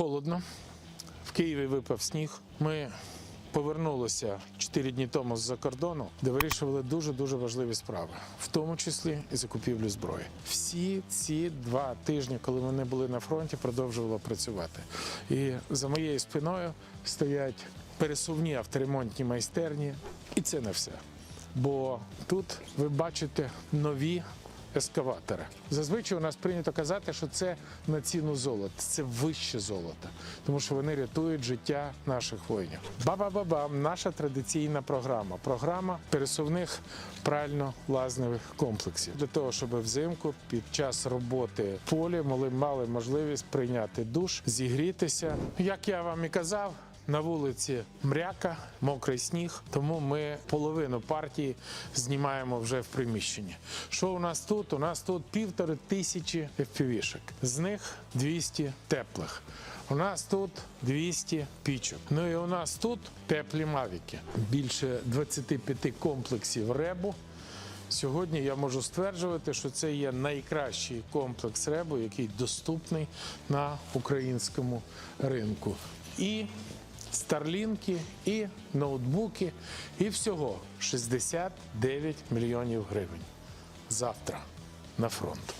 холодно. В Києві випав сніг. Ми повернулися 4 дні тому з-за кордону, де вирішували дуже дуже важливі справи, в тому числі і закупівлю зброї. Всі ці два тижні, коли вони були на фронті, продовжувало працювати. І за моєю спиною стоять пересувні авторемонтні майстерні, і це не все. Бо тут ви бачите нові ескаватори. Зазвичай у нас прийнято казати, що це на ціну золота, це вище золота, тому що вони рятують життя наших воїнів. Ба-ба-ба-бам, наша традиційна програма. Програма пересувних прально-лазневих комплексів для того, щоб взимку під час роботи в полі мали мали можливість прийняти душ, зігрітися. Як я вам і казав. На вулиці мряка, мокрий сніг, тому ми половину партії знімаємо вже в приміщенні. Що у нас тут? У нас тут півтори тисячі FPV-шок. З них 200 теплих. У нас тут 200 пічок. Ну і у нас тут теплі мавіки. Більше 25 комплексів ребу. Сьогодні я можу стверджувати, що це є найкращий комплекс ребу, який доступний на українському ринку. І старлінки, і ноутбуки, і всього 69 мільйонів гривень. Завтра на фронт.